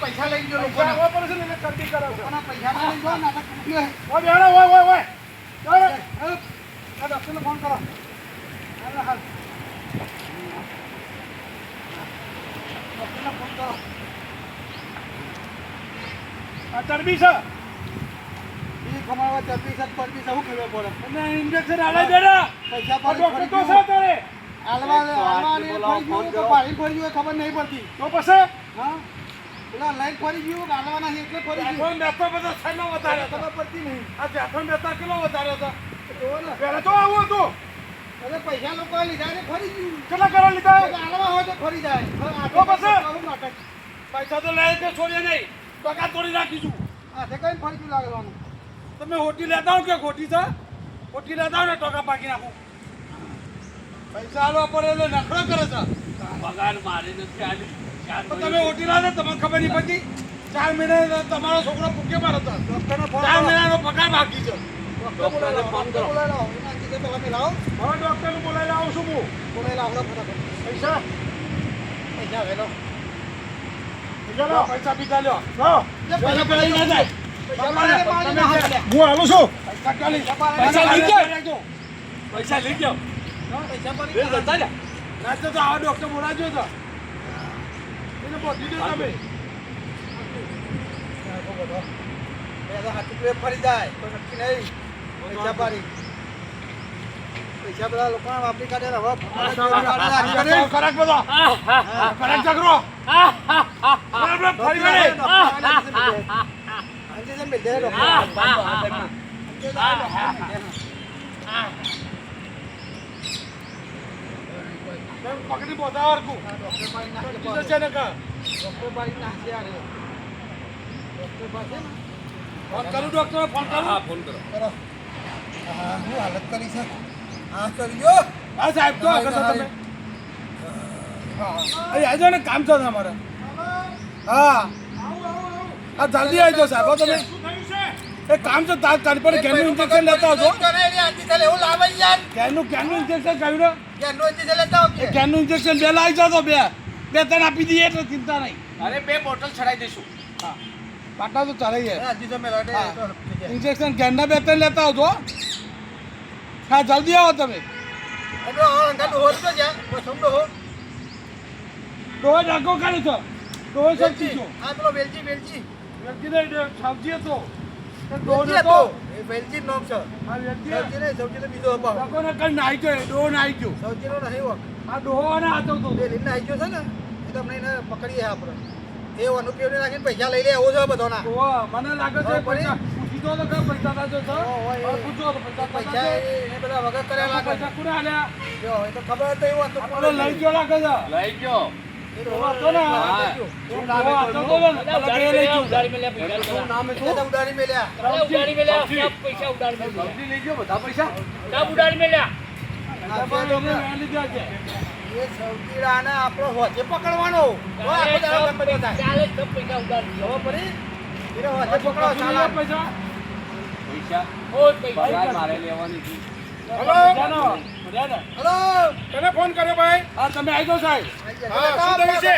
પૈસા લઈ ગયો પૈસા લઈ ગયો નાટક મૂક્યો ઓય બેહાડો, ઓય, ઓય, ઓય. ચાલો. આ ડોક્ટરને ફોન કરો. હાલો, હાલ. ડોક્ટરને ફોન કરો. આ ચરબી છે. ઈ કમાવા ચરબી છે ચરબી છે શું કરવું પડે? અને ઇન્જેક્શન આલે પૈસા આ ડોક્ટર તો છે તારે. હાલવા હાલવાની ફરી ગયું ફરી એ ખબર નહીં પડતી. તો પછી? હા? પેલા લાઈન ફરી ગયું કે એટલે ફરી ગયું. બેઠો બેઠો બધો છેલ્લો વધારે ખબર પડતી નહીં. આ બેઠો બેસતા કેટલો વધારે હતો? પહેલા તો આવું હતું. અરે પૈસા લોકો લીધા ને ફરી ગયું. કેટલા કરવા લીધા? હાલવા હોય તો ફરી જાય. તો પછી? પૈસા તો લઈ કે છોડીએ નહીં. ટકા તોડી રાખીશું આ તે કઈ ફરી લાગવાનું. તમે હોટી લેતા હો કે ખોટી છે? હોટી લેતા હો ને ટકા પાકી નાખું. પૈસા આલવા પડે એટલે નખરો કરે છે. પગાર મારે નથી આલી. તો તમે હોટી લાવે તમને ખબર નહીં પડતી? ચાર મહિના તમારો છોકરો ભૂખે મારો હતો ડોક્ટરને ચાર મહિનાનો પગાર બાકી છે. ડોક્ટર બોલાવી ફોન કરો. બોલાવી લાવો. હવે ડોક્ટરને બોલાવી લાવું છું હું. બોલાવી લાવો પૈસા? પૈસા વેલો. પૈસા બીજા લ્યો પૈસા પેલા ના જાય પૈસા મારે મારે ના હાથ લે. હું હાલું છું પૈસા લઈ જાઓ. પૈસા લઈ ગયો પૈસા પડી બે જતા રહ્યા. નાચતો તો આવા ડોક્ટર બોલાવજો તો એને બોધી દો તમે ફરી જાય કોઈ નક્કી નહીં પૈસા પાડી પૈસા બધા લોકો વાપરી કાઢે ખરાક બધો ખરાક ઝઘડો બીજો છે ને કા ફોન કરું. ડોક્ટર ફોન કરું હા ફોન કરો હાલત કરી છે હા કરી ગયો હા સાહેબ તો આગળ તમે અહીં આવજો ને કામ છે તમારે હા. હા જલ્દી આવજો સાહેબ હો તમે. એ કામ છે તાર તારી પર કેનું ઇન્જેક્શન લેતા આવજો કેનું કેનું ઇન્જેક્શન કહ્યું ને એ કેનું ઇન્જેક્શન બે લાવી જાઓ બે. બે ત્રણ આપી દઈએ એટલે ચિંતા નહીં. અરે બે બોટલ ચડાઈ દઈશું. હા. પાટા તો ચાલે જાય ઇન્જેક્શન કેનના બે ત્રણ લેતા આવજો હા. જલ્દી આવો તમે. રોજ આખો કાઢી છો. ડોહો શક્તિ છો વ્યક્તિ નહીં સબ્જી હતો. એ ડોહો નતો આ વ્યક્તિ ડાકોને કઈ નાઈ ગયો એ ડોહો નાઈ ગયો. આ ડોહો અને હાથો તો. પકડીએ આપણે એ અનુપયોગ રાખીને પૈસા લઈ લે એવો છે બધો ના મને લાગે છે? પૈસા પૂછી તો કે પૈસા ના પૂછો તો પૈસા એ બધા વગર કર્યા લાગે. છે કોને આલ્યા? જો એ તો ખબર હતો એવું હતું. લઈ ગયો લાગે છે. લઈ ગયો. આપણો હોજે પકડવાનો પૈસા. પૈસા મારે લેવાની હલો. મજાનો મજાનો હલો. તને ફોન કર્યો ભાઈ? હા તમે આવી જાઓ સાહેબ. હા, શું થયું છે?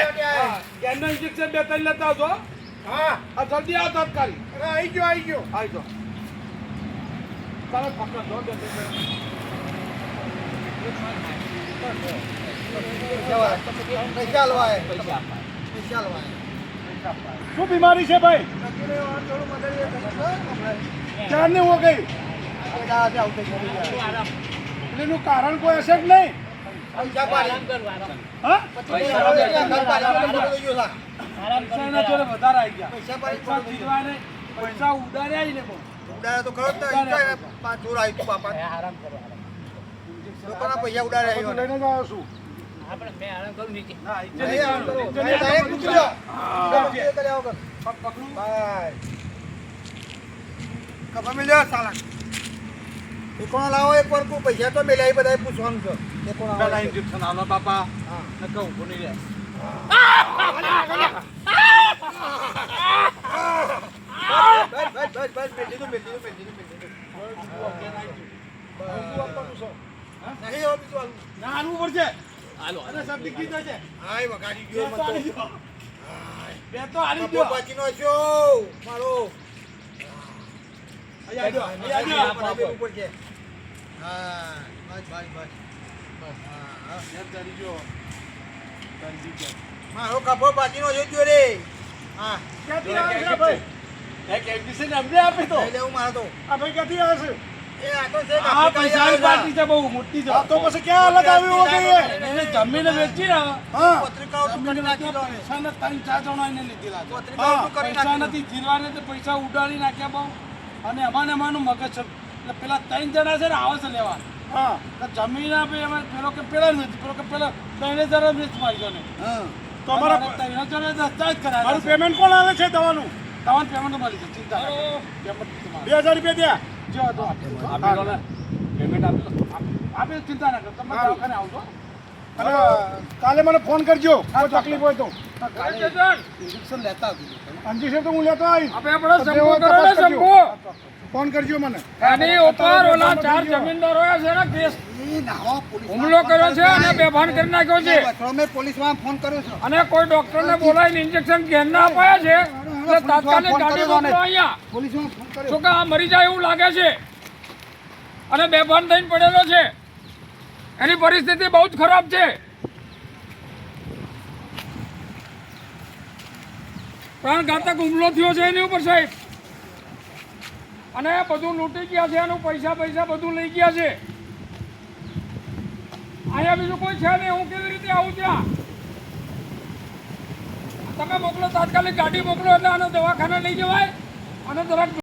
કેનનો ઇન્જેક્શન બે ત્રણ લેતા આવજો હા. હા. જલ્દી આવો તાત્કાલિક. અરે આવી ગયો આવી ગયો. આવી ગયો. ચાલો પકડ દો બે શું બીમારી છે ભાઈ? ચાર? ક્યારની હો ગઈ? આપણે એનું કારણ કોઈ હશે કે નહીં? પૈસા ઉડાડ્યા ને ઉડાડ્યા તો ખરો જ ચોર આવ્યું તું બાપા. લોકોના પૈસા ઉડાડ્યા લઈને જ આવ્યો છું. નહીં આમ કરો. બાય. ખબર મિલ્યો સાલા. એકોણા લાવો એક વાર પૈસા તો મેલે બધા પૂછવાનું છે. એકોણા પેલા ઇન્જેક્શન આલો બાપા. ને કહું ભૂલી જાય બે તો. આવી ગયો બાકી નો છો મારો. હા બસ બસ બસ. હા, હા. એમ ચડી ગયો. ચડી ગયો. મારો કપો બાજીનો છે રે. હા. ક્યાંથી આવે છે ભાઈ? એક એડમિશન અમને આપી તો. લઈ લેવું મારે તો. આ ભાઈ ક્યાંથી આવે છે? એ આ તો છે આ પૈસાની પાર્ટી છે બહુ મોટી છે. તો પછી ક્યાં વગર એને જમીને વેચી ને હા. પત્રિકાઓ તો કરી નાખી લો ને. ત્રણ ચાર જણા એને લીધી પત્રિકાઓ તો કરી પૈસા નાખી. નથી જીરવાને તે પૈસા ઉડાડી નાખ્યા બહુ. અને એમાં અમારું મગજ છે. એટલે પેલા ત્રણ જણા છે ને આવે છે લેવા હા જમીન આપે એમાં પેલો કે પેલા નથી પેલો કે પેલા ત્રણે જણા મારી માર્યો ને તો અમારા ત્રણ જણા દસ્તા જ કરાયા મારું પેમેન્ટ કોણ આવે છે દવાનું? તમારું પેમેન્ટ મળી છે ચિંતા બે હજાર રૂપિયા ત્યાં જો તો પેમેન્ટ આપી આપે ચિંતા ના કરો. તમે દવાખાને આવજો. અને કાલે મને ફોન કરજો. કોઈ તકલીફ હોય તો. ઇન્જેક્શન લેતા આવજો તો હું લેતો આવીશ. આપણે આપણે સંપો કરો ને સંપો ફોન કરજો મને. એની ઉપર ઓલા ચાર જમીનદારો છે ને કેસ. હુમલો કર્યો છે અને બેભાન કરી નાખ્યો છે. મેં પોલીસમાં ફોન કર્યો છે. અને કોઈ ડોક્ટરને બોલાવીને ઇન્જેક્શન ઘેરના અપાયા છે. એટલે તાત્કાલિક ગાડી મોકલો અહીંયા. પોલીસમાં ફોન કર્યો. શું કે આ મરી જાય એવું લાગે છે? અને બેભાન થઈને પડેલો છે. એની પરિસ્થિતિ બહુ જ ખરાબ છે. પ્રાણઘાતક હુમલો થયો છે એની ઉપર સાહેબ. અને બધું લૂંટી ગયા છે, એનું પૈસા પૈસા બધું લઈ ગયા છે. અહીંયા બીજું કોઈ છે નહીં, હું કેવી રીતે આવું ત્યાં? તમે મોકલો, તાત્કાલિક ગાડી મોકલો એટલે આને દવાખાને લઈ જવાય અને જરાક